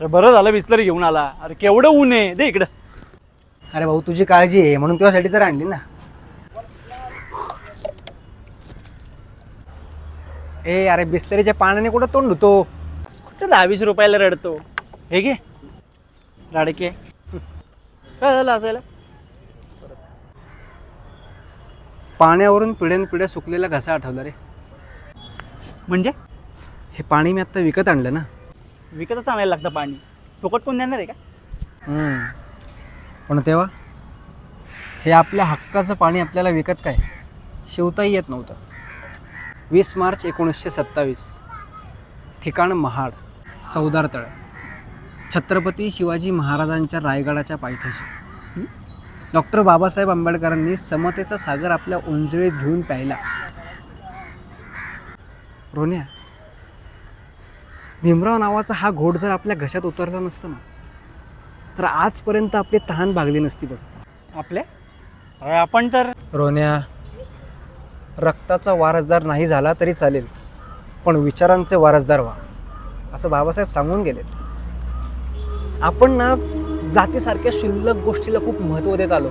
अरे बरं झालं बिस्लरी घेऊन आला. अरे केवढं ऊन आहे. दे इकडं. अरे भाऊ तुझी काळजी आहे म्हणून तुझ्यासाठी तर आणली ना. ए अरे बिस्तरीच्या पाण्याने कुठं तोंड धुतो? कुठं दहावीस रुपयाला रडतो? हे घे. लाडके. काय झालं असायला? पाण्यावरून पिढ्यान पिढ्या सुकलेला घसा आठवला रे. म्हणजे? हे पाणी मी आत्ता विकत आणलं ना. विकतच आणायला लागतं पाणी. फुकट कोण देणार आहे का? हम्म. पण तेव्हा हे आपल्या हक्काचं पाणी आपल्याला विकत काय? शिवताही येत नव्हतं. वीस मार्च एकोणीसशे सत्तावीस. ठिकाण महाड चौदार तळ. छत्रपती शिवाजी महाराजांच्या रायगडाच्या पायथ्याशी. डॉक्टर बाबासाहेब आंबेडकरांनी समतेचा सागर आपल्या उंजळीत घेऊन प्यायला. रोन्या भीमराव नावाचा हा घोट जर आपल्या घशात उतरला नसता ना तर आजपर्यंत आपली तहान भागली नसती बघ. आपल्या? अरे आपण तर रोन्या रक्ताचा वारसदार नाही झाला तरी चालेल पण विचारांचे वारसदार व्हा. असं बाबासाहेब सांगून गेले. आपण ना जातीसारख्या शुल्लक गोष्टीला खूप महत्त्व देत आलो.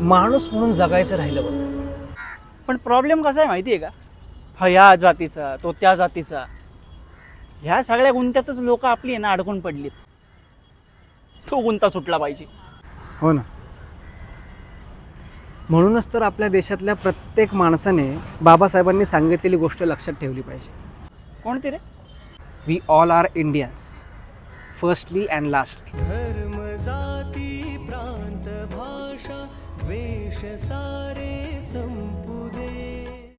माणूस म्हणून जगायचं राहिलं बघ. पण प्रॉब्लेम कसा आहे माहिती आहे का? हा या जातीचा तो त्या जातीचा. ह्या सगळ्या गुंत्यातच लोक आपली आहे ना अडकून पडलीत. तो गुंता सुटला पाहिजे. हो ना. म्हणूनच तर आपल्या देशातल्या प्रत्येक माणसाने बाबासाहेबांनी सांगितलेली गोष्ट लक्षात ठेवली पाहिजे. कोणती रे? We all are Indians firstly and lastly धर्म जाती प्रांत भाषा वेश सारी